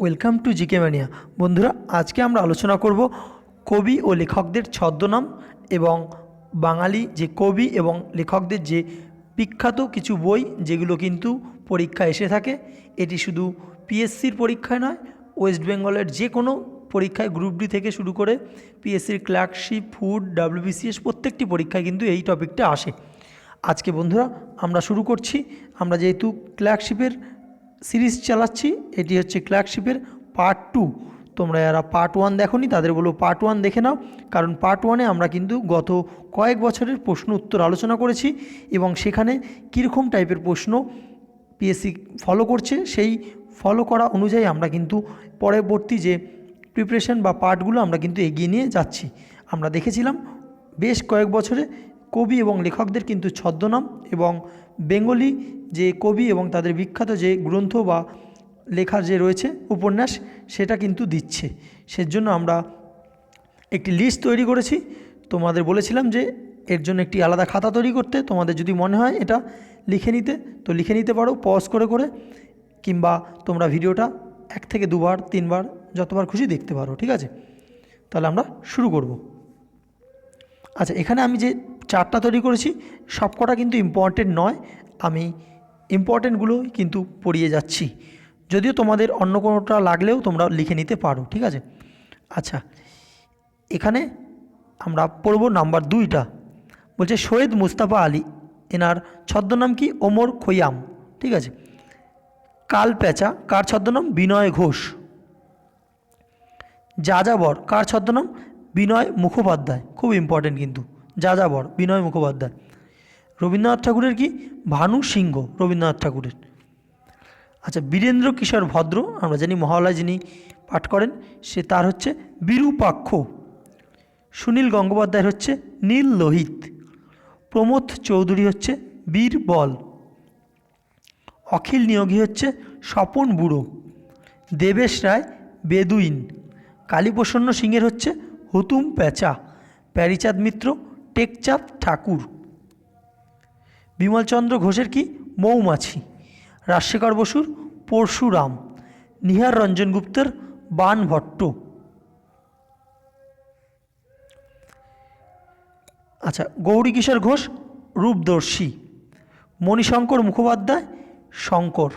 Welcome to GK mania. বন্ধুরা, আজকে আমরা আলোচনা করব কবি ও লেখকদের ছদ্মনাম এবং বাঙালি যে কবি এবং লেখকদের যে বিখ্যাত কিছু বই যেগুলো কিন্তু পরীক্ষায় এসে থাকে, এটি শুধু পিএসসির পরীক্ষায় নয়, ওয়েস্ট বেঙ্গলের যে কোনো পরীক্ষায় গ্রুপ ডি থেকে শুরু করে পিএসসির ক্লার্কশিপ, ফুড, ডাব্লিউবিসিএস প্রত্যেকটি পরীক্ষায় কিন্তু এই টপিকটা আসে। আজকে বন্ধুরা, আমরা শুরু করছি। আমরা যেহেতু ক্লার্কশিপের সিরিজ চালাচ্ছি, এটি হচ্ছে ক্লার্কশিপের পার্ট টু। তোমরা যারা পার্ট ওয়ান দেখোনি, তাদের বলব পার্ট ওয়ান দেখে নাও, কারণ পার্ট ওয়ানে আমরা কিন্তু গত কয়েক বছরের প্রশ্ন উত্তর আলোচনা করেছি এবং সেখানে কীরকম টাইপের প্রশ্ন পিএসসি ফলো করছে, সেই ফলো করা অনুযায়ী আমরা কিন্তু পরবর্তী যে প্রিপারেশন বা পার্টগুলো আমরা কিন্তু এগিয়ে নিয়ে যাচ্ছি। আমরা দেখেছিলাম বেশ কয়েক বছরে কবি এবং লেখকদের কিন্তু ছদ্মনাম এবং বেঙ্গলি যে কবি এবং তাদের বিখ্যাত যে গ্রন্থ বা লেখার যে রয়েছে উপন্যাস, সেটা কিন্তু দিচ্ছে। সেজন্য আমরা একটি লিস্ট তৈরি করেছি। তোমাদের বলেছিলাম যে এর জন্য একটি আলাদা খাতা তৈরি করতে। তোমাদের যদি মনে হয় এটা লিখে নিতে, তো লিখে নিতে পারো পজ করে করে, কিংবা তোমরা ভিডিওটা এক থেকে দুবার, তিনবার, যতবার খুশি দেখতে পারো, ঠিক আছে? তাহলে আমরা শুরু করব। আচ্ছা এখানে আমি যে চারটা তৈরি করেছি, সবকটা কিন্তু ইম্পর্টেন্ট নয়। আমি ইম্পর্টেন্টগুলো কিন্তু পড়িয়ে যাচ্ছি। যদিও তোমাদের অন্য কোনোটা লাগলেও তোমরা লিখে নিতে পারো, ঠিক আছে? আচ্ছা এখানে আমরা পড়ব নাম্বার দুইটা। বলছে, সৈয়দ মুস্তাফা আলী, এনার ছদ্মনাম কি? ওমর খৈয়াম, ঠিক আছে? কাল পেঁচা কার ছদ্মনাম? বিনয় ঘোষ। যাযাবর, কার ছদ্মনাম? বিনয় মুখোপাধ্যায়, খুব ইম্পর্টেন্ট কিন্তু। যাযাবর, বিনয় মুখোপাধ্যায়। রবীন্দ্রনাথ ঠাকুরের কি? ভানু সিংহ, রবীন্দ্রনাথ ঠাকুরের। আচ্ছা বীরেন্দ্র কিশোর ভদ্র, আমরা জানি মহালয় যিনি পাঠ করেন, সে তার হচ্ছে বিরূপাক্ষ। সুনীল গঙ্গোপাধ্যায়ের হচ্ছে নীল লোহিত। প্রমোদ চৌধুরী হচ্ছে বীরবল। অখিল নিয়োগী হচ্ছে স্বপন বুড়ো। দেবেশ রায় বেদুইন। কালীপ্রসন্ন সিংয়ের হচ্ছে হুতুম প্যাঁচা প্যারিচাঁদ মিত্র, টেকচাঁদ ঠাকুর। বিমলচন্দ্র ঘোষের কি? মৌমাছি। রাজশেখর বসুর পরশুরাম। নিহার রঞ্জন গুপ্তের বান ভট্ট আচ্ছা গৌরী কিশোর ঘোষ, রূপদর্শী। মণিশঙ্কর মুখোপাধ্যায়, শঙ্কর।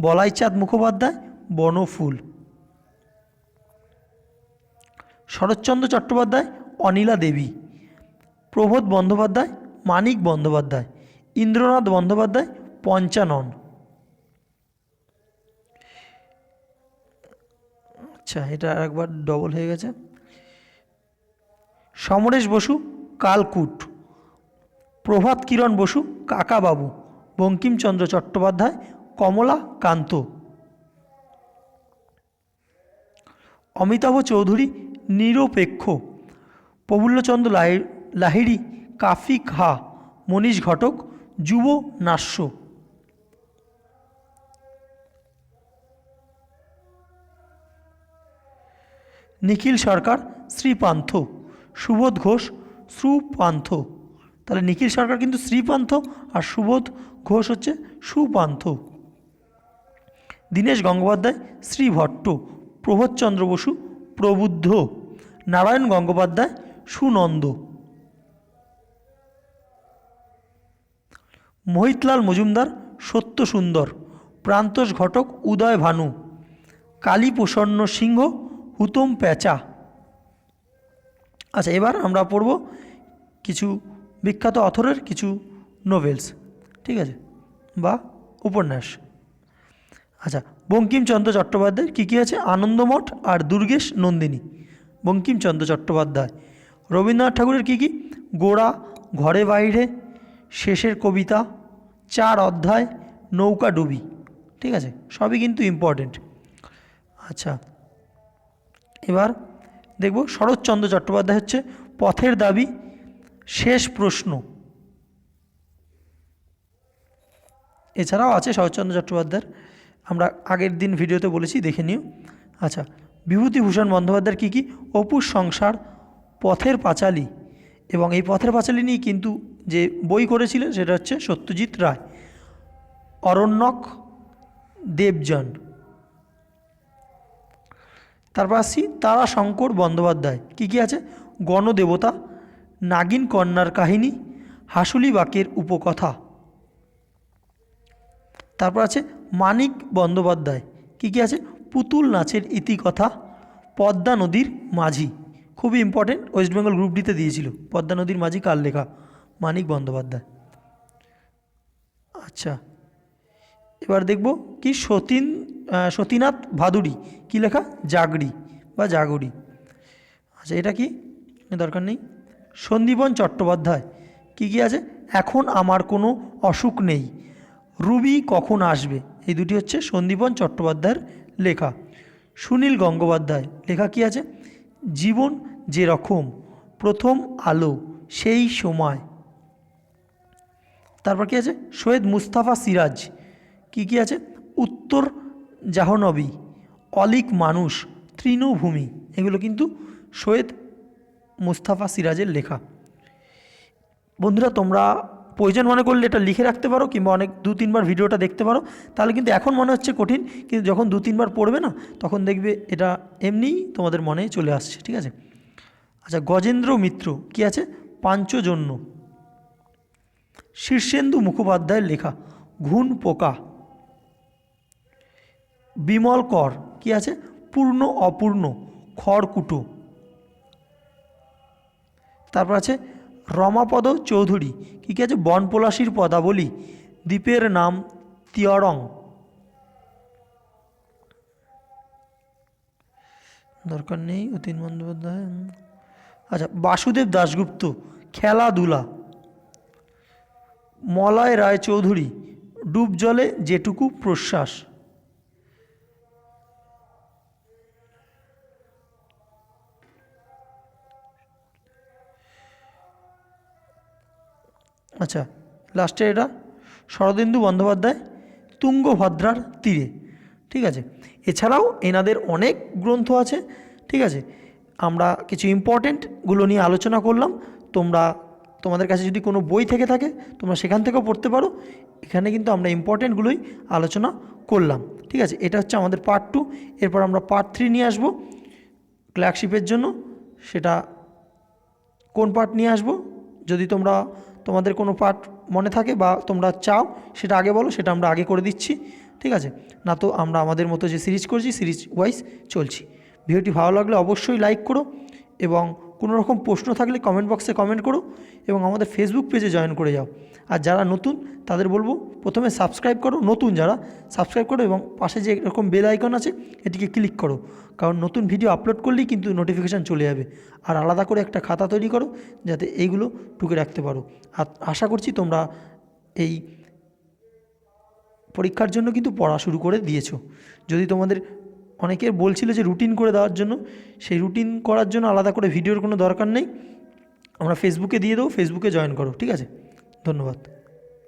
বলাইচাঁদ মুখোপাধ্যায়, বনফুল। শরৎচন্দ্র চট্টোপাধ্যায়, অনিলা দেবী। প্রবোধ বন্দ্যোপাধ্যায়, মানিক বন্দ্যোপাধ্যায়। ইন্দ্রনাথ বন্দ্যোপাধ্যায় পঞ্চানন। আচ্ছা এটা একবার ডবল হয়ে গেছে। সমরেশ বসু, কালকুট। প্রভাত কিরণ বসু, কাকাবাবু। বঙ্কিমচন্দ্র চট্টোপাধ্যায়, কমলা কান্ত। অমিতাভ চৌধুরী, নিরপেক্ষ। প্রফুল্লচন্দ্র লাহি লাহিড়ি কাফি খা মনীষ ঘটক যুব নাস্য। নিখিল সরকার শ্রীপান্থ সুবোধ ঘোষ সুপান্থ তাহলে নিখিল সরকার কিন্তু শ্রীপান্থ আর সুবোধ ঘোষ হচ্ছে সুপান্থ দীনেশ গঙ্গোপাধ্যায় শ্রীভট্ট প্রবোধচন্দ্র বসু, প্রবুদ্ধ। নারায়ণ গঙ্গোপাধ্যায়, সুনন্দ। মোহিতলাল মজুমদার সত্য সুন্দর প্রান্তোষ ঘটক উদয় ভানু কালী প্রসন্ন সিংহ হুতম প্যাঁচা। আচ্ছা এবার আমরা পড়ব কিছু বিখ্যাত অথরের কিছু নোভেলস ঠিক আছে? বা উপন্যাস। আচ্ছা বঙ্কিমচন্দ্র চট্টোপাধ্যায়ের কী কী আছে? আনন্দমঠ আর দুর্গেশ নন্দিনী। বঙ্কিমচন্দ্র চট্টোপাধ্যায়। রবীন্দ্রনাথ ঠাকুরের কী কী? গোড়া, ঘরে বাইরে শেষের কবিতা, চার অধ্যায়, নৌকা ডুবি। ঠিক আছে? সবই কিন্তু ইম্পর্টেন্ট আচ্ছা এবার দেখব শরৎচন্দ্র চট্টোপাধ্যায় হচ্ছে পথের দাবি, শেষ প্রশ্ন। এছাড়াও আছে শরৎচন্দ্র চট্টোপাধ্যায়ের, আমরা আগের দিন ভিডিওতে বলেছি, দেখে নিও। আচ্ছা বিভূতিভূষণ বন্দ্যোপাধ্যায়ের কী কী? অপুর সংসার, পথের পাঁচালী। এবং এই পথের পাঁচালী নিয়ে কিন্তু যে বই করেছিলেন সেটা হচ্ছে সত্যজিৎ রায়, অরণ্যক দেবজন তারপর আসছি তারা শঙ্কর বন্দ্যোপাধ্যায়, কী কী আছে? গণদেবতা, নাগিন কন্যার কাহিনী, হাসুলি বাকের উপকথা। তারপর আছে মানিক বন্দ্যোপাধ্যায়, কী কী আছে? পুতুল নাচের ইতিকথা, পদ্মা নদীর মাঝি। খুবই ইম্পর্টেন্ট ওয়েস্ট বেঙ্গল গ্রুপ ডিতে দিয়েছিল। পদ্মা নদীর মাঝি কার লেখা মানিক বন্দ্যোপাধ্যায়। আচ্ছা এবার দেখব কি সতীন সতীনাথ ভাদুড়ি, কি লেখা? জাগড়ি বা জাগরি। আচ্ছা এটা কি? দরকার নেই। সন্দীপন চট্টোপাধ্যায়, কি কি আছে? এখন আমার কোনো অসুখ নেই। রুবি কখন আসবে? এই দুটি হচ্ছে সন্দীপন চট্টোপাধ্যায়ের লেখা। সুনীল গঙ্গোপাধ্যায়, লেখা কি আছে? জীবন যেরকম প্রথম আলো, সেই সময়। তারপর কি আছে? সৈয়দ মুস্তাফা সিরাজ। কি কি আছে? উত্তর জাহনবী, অলিক মানুষ, তৃণভূমি। এগুলো কিন্তু সৈয়দ মুস্তাফা সিরাজের লেখা। বন্ধুরা, তোমরা প্রয়োজন মনে করলে এটা লিখে রাখতে পারো কিংবা অনেক দু তিনবার ভিডিওটা দেখতে পারো, তাহলে কিন্তু এখন মনে হচ্ছে কঠিন, কিন্তু যখন দু তিনবার পড়বে না, তখন দেখবে এটা এমনিই তোমাদের মনে চলে আসছে, ঠিক আছে? আচ্ছা গজেন্দ্র মিত্র, কি আছে? পাঞ্চজন্য। শীর্ষেন্দু মুখোপাধ্যায়ের লেখা, ঘুণ পোকা। বিমল কর, কি আছে? পূর্ণ অপূর্ণ, খড়কুটো। তারপর আছে রমাপদ চৌধুরী, কী কী আছে? বনপলাশির পদাবলী, দ্বীপের নাম তিয়রং দরকার নেই, অতীন বন্দ্যোপাধ্যায়। আচ্ছা বাসুদেব দাশগুপ্ত, খেলাধুলা। মলয় রায় চৌধুরী ডুব জলে যেটুকু প্রশ্বাস। আচ্ছা লাস্টে এটা, শরদিন্দু বন্দ্যোপাধ্যায়, তুঙ্গভদ্রার তীরে, ঠিক আছে? এছাড়াও এনাদের অনেক গ্রন্থ আছে, ঠিক আছে? আমরা কিছু ইম্পর্টেন্টগুলো নিয়ে আলোচনা করলাম, তোমরা, তোমাদের কাছে যদি কোনো বই থেকে থাকে, তোমরা সেখান থেকেও পড়তে পারো, এখানে কিন্তু আমরা ইম্পর্টেন্টগুলোই আলোচনা করলাম, ঠিক আছে? এটা হচ্ছে আমাদের পার্ট টু এরপর আমরা পার্ট থ্রি নিয়ে আসব ক্লার্কশিপের জন্য, সেটা কোন পার্ট নিয়ে আসব? যদি তোমরা তোমাদের কোনো পার্ট মনে থাকে বা তোমরা চাও, সেটা আগে বলো, সেটা আমরা আগে করে দিচ্ছি, ঠিক আছে? না তো আমরা আমাদের মতো যে সিরিজ করছি, সিরিজ ওয়াইজ চলছি। ভিডিওটি ভালো লাগলে অবশ্যই লাইক করো এবং কোনো রকম প্রশ্ন থাকলে কমেন্ট বক্সে কমেন্ট করো এবং আমাদের ফেসবুক পেজে জয়েন করে যাও। আর যারা নতুন, তাদের বলব প্রথমে সাবস্ক্রাইব করো, নতুন যারা সাবস্ক্রাইব করো এবং পাশে যে এরকম বেল আইকন আছে, এটিকে ক্লিক করো। কারণ নতুন ভিডিও আপলোড করলেই কিন্তু নোটিফিকেশান চলে যাবে। আর আলাদা করে একটা খাতা তৈরি করো, যাতে এইগুলো টুকে রাখতে পারো। আর আশা করছি তোমরা এই পরীক্ষার জন্য কিন্তু পড়া শুরু করে দিয়েছ। যদি তোমাদের অনেকের বলছিল যে রুটিন করে দেওয়ার জন্য। সেই রুটিন করার জন্য আলাদা করে ভিডিওর কোনো দরকার নেই। আমরা ফেসবুকে দিয়ে দেবো ফেসবুকে জয়েন করো, ঠিক আছে? ধন্যবাদ।